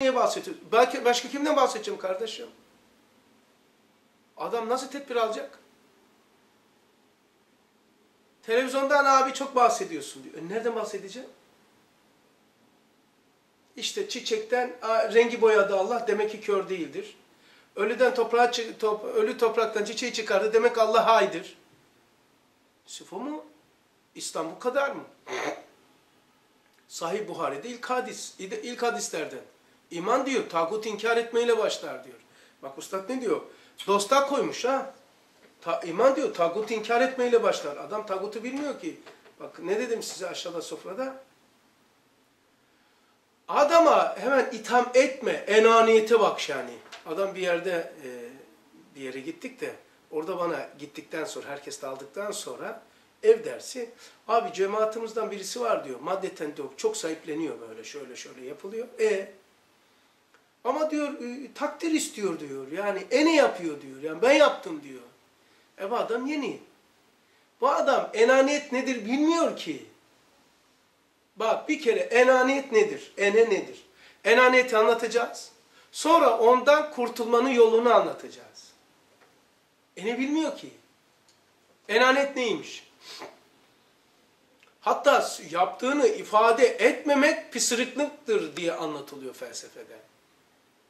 niye bahsediyorsun? Belki başka kimden bahsedeceğim kardeşim? Adam nasıl tedbir alacak? Televizyondan abi çok bahsediyorsun diyor. E nereden bahsedeceğim? İşte çiçekten rengi boyadı Allah demek ki kör değildir. Ölüden toprağa top, ölü topraktan çiçeği çıkardı demek Allah haydır. Sıfo mu? İslam bu kadar mı? Sahih Buhari'de ilk hadis, ilk hadislerden. İman diyor, tağut inkar etmeyle başlar diyor. Bak ustad ne diyor? Dosta koymuş ha. Ta, iman diyor, tağut inkar etmeyle başlar. Adam tağutu bilmiyor ki. Bak ne dedim size aşağıda sofrada? Adama hemen itham etme, enaniyete bak yani. Adam bir yerde, e, bir yere gittik de, orada bana gittikten sonra, herkes dağıldıktan sonra ev dersi, abi cemaatimizden birisi var diyor, maddeten diyor, çok sahipleniyor böyle, şöyle şöyle yapılıyor. E ama diyor, e, takdir istiyor diyor, yani ene yapıyor diyor, yani ben yaptım diyor. E bu adam yeni. Bu adam enaniyet nedir bilmiyor ki. Bak bir kere enaniyet nedir? Ene nedir? Enaniyeti anlatacağız. Sonra ondan kurtulmanın yolunu anlatacağız. Ene bilmiyor ki. Enaniyet neymiş? Hatta yaptığını ifade etmemek pısırıklıktır diye anlatılıyor felsefede.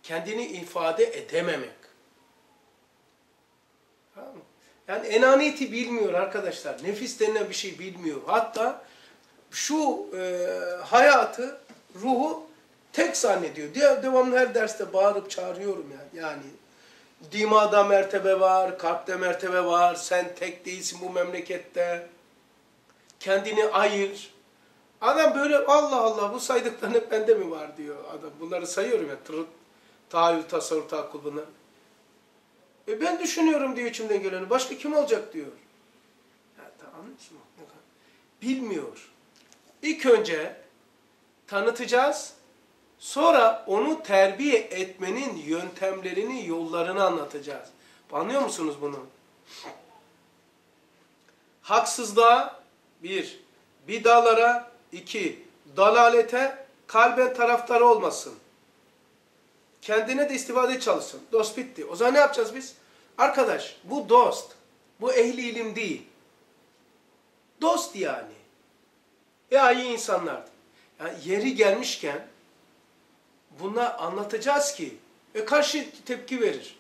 Kendini ifade edememek. Yani enaniyeti bilmiyor arkadaşlar. Nefis denilen bir şey bilmiyor. Hatta şu e, hayatı, ruhu tek zannediyor. Diye devamlı her derste bağırıp çağırıyorum yani. Yani dimada mertebe var, kalpte mertebe var, sen tek değilsin bu memlekette. Kendini ayır. Adam böyle Allah Allah bu saydıkların hep bende mi var diyor adam. Bunları sayıyorum ya. Tır, tahayyül, tasavvur, tahakkul bunlar. E ben düşünüyorum diyor içimden geleni. Başka kim olacak diyor. Ya, tamam mı? Bilmiyor. İlk önce tanıtacağız. Sonra onu terbiye etmenin yöntemlerini, yollarını anlatacağız. Anlıyor musunuz bunu? Haksızlığa bir, bidalara iki, dalalete kalben taraftarı olmasın. Kendine de istifade çalışsın. Dost bitti. O zaman ne yapacağız biz? Arkadaş bu dost. Bu ehli ilim değil. Dost yani. Ya iyi insanlardı. Yani yeri gelmişken buna anlatacağız ki e karşı tepki verir.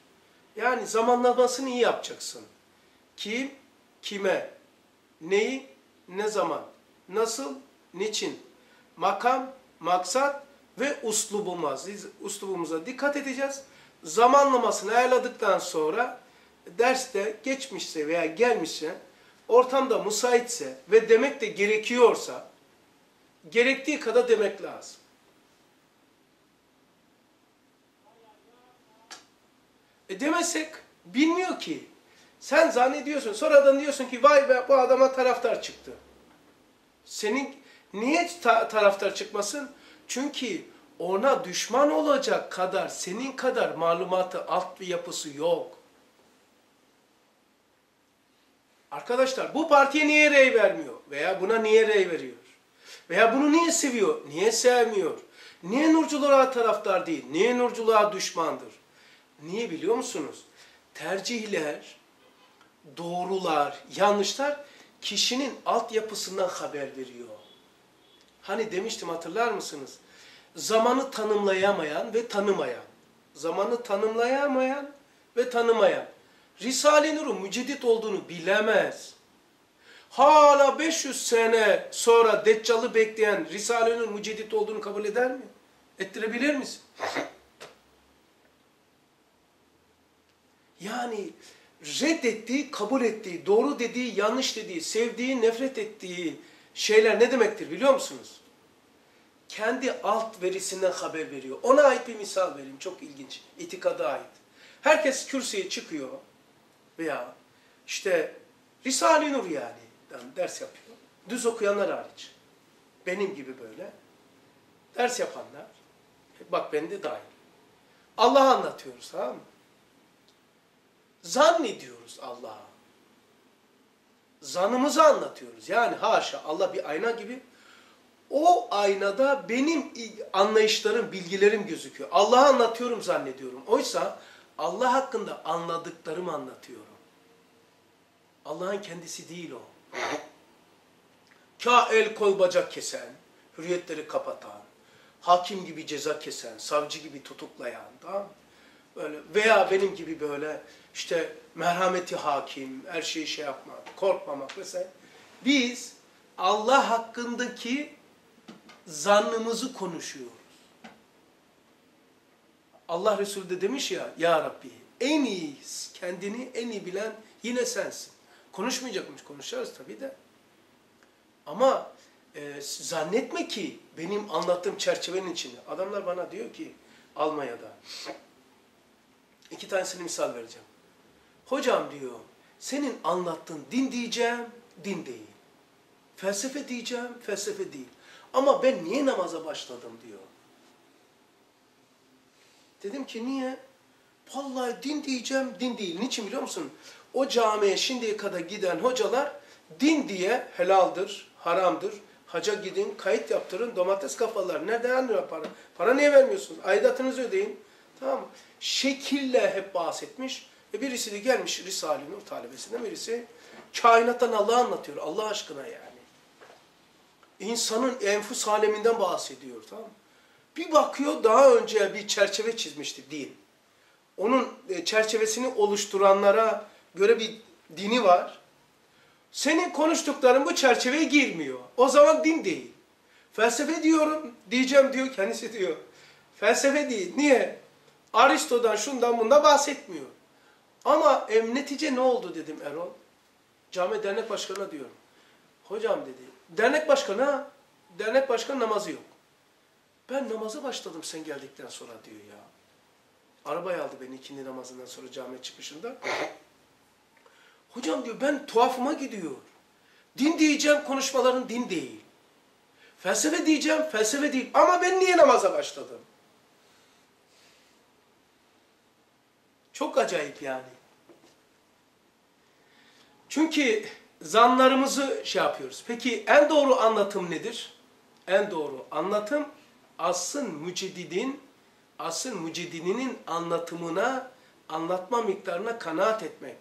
Yani zamanlamasını iyi yapacaksın. Kim, kime, neyi, ne zaman, nasıl, niçin, makam, maksat ve uslubumuz, uslubumuza dikkat edeceğiz. Zamanlamasını ayarladıktan sonra derste geçmişse veya gelmişse, ortamda müsaitse ve demek de gerekiyorsa, gerektiği kadar demek lazım. E demezsek bilmiyor ki. Sen zannediyorsun, sonradan diyorsun ki vay be bu adama taraftar çıktı. Senin niye ta taraftar çıkmasın? Çünkü ona düşman olacak kadar, senin kadar malumatı, alt bir yapısı yok. Arkadaşlar bu partiye niye rey vermiyor? Veya buna niye rey veriyor? Veya bunu niye seviyor? Niye sevmiyor? Niye nurculuğa taraftar değil? Niye nurculuğa düşmandır? Niye biliyor musunuz? Tercihler, doğrular, yanlışlar kişinin altyapısından haber veriyor. Hani demiştim hatırlar mısınız? Zamanı tanımlayamayan ve tanımayan. Zamanı tanımlayamayan ve tanımayan. Risale-i Nur'un müceddit olduğunu bilemez. Hala 500 sene sonra Deccal'ı bekleyen Risale-i Nur müceddit olduğunu kabul eder mi? Ettirebilir misin? Yani reddettiği, kabul ettiği, doğru dediği, yanlış dediği, sevdiği, nefret ettiği şeyler ne demektir biliyor musunuz? Kendi alt verisinden haber veriyor. Ona ait bir misal vereyim. Çok ilginç. İtikada ait. Herkes kürsüye çıkıyor veya işte Risale-i Nur yani ders yapıyor. Düz okuyanlar hariç. Benim gibi böyle. Ders yapanlar. Bak ben de dahil. Allah'ı anlatıyoruz tamam mı? Zannediyoruz Allah'a. Zanımızı anlatıyoruz. Yani haşa Allah bir ayna gibi O aynada benim anlayışlarım, bilgilerim gözüküyor. Allah'ı anlatıyorum zannediyorum. Oysa Allah hakkında anladıklarımı anlatıyorum. Allah'ın kendisi değil o. Ka el kol bacak kesen, hürriyetleri kapatan, hakim gibi ceza kesen, savcı gibi tutuklayan, tamam mı? Böyle veya benim gibi böyle işte merhameti hakim, her şeyi şey yapmak, korkmamak vesaire. Biz Allah hakkındaki zannımızı konuşuyoruz. Allah Resulü de demiş ya, Ya Rabbi en iyi kendini en iyi bilen yine sensin. Konuşmayacakmış, konuşacağız tabii de. Ama e, zannetme ki benim anlattığım çerçevenin içinde. Adamlar bana diyor ki Almanya'da, iki tanesini misal vereceğim. Hocam diyor, senin anlattığın din diyeceğim, din değil. Felsefe diyeceğim, felsefe değil. Ama ben niye namaza başladım diyor. Dedim ki niye? Vallahi din diyeceğim, din değil. Niçin biliyor musun? O camiye şimdiye kadar giden hocalar din diye helaldir, haramdır. Haca gidin, kayıt yaptırın, domates kafalar. Nereden para? Para niye vermiyorsunuz? Aidatınızı ödeyin. Tamam? Şekille hep bahsetmiş. E birisi de gelmiş Risale-i Nur talebesinden birisi. Kainattan Allah'ı anlatıyor. Allah aşkına yani. İnsanın enfus aleminden bahsediyor. Tamam? Bir bakıyor daha önce bir çerçeve çizmişti din. Onun e, çerçevesini oluşturanlara göre bir dini var. Senin konuştukların bu çerçeveye girmiyor. O zaman din değil. Felsefe diyorum, diyeceğim diyor, kendisi diyor. Felsefe değil. Niye? Aristo'dan şundan bundan bahsetmiyor. Ama em, netice ne oldu dedim Erol. Cami dernek başkanına diyorum. Hocam dedi. Dernek başkanı ha? Dernek başkanı namazı yok. Ben namaza başladım sen geldikten sonra diyor ya. Arabaya aldı beni ikindi namazından sonra cami çıkışında. Hocam diyor ben tuhafıma gidiyor. Din diyeceğim konuşmaların din değil. Felsefe diyeceğim felsefe değil. Ama ben niye namaza başladım? Çok acayip yani. Çünkü zanlarımızı şey yapıyoruz. Peki en doğru anlatım nedir? En doğru anlatım asın müceddidin, asın müceddidinin anlatımına, anlatma miktarına kanaat etmek.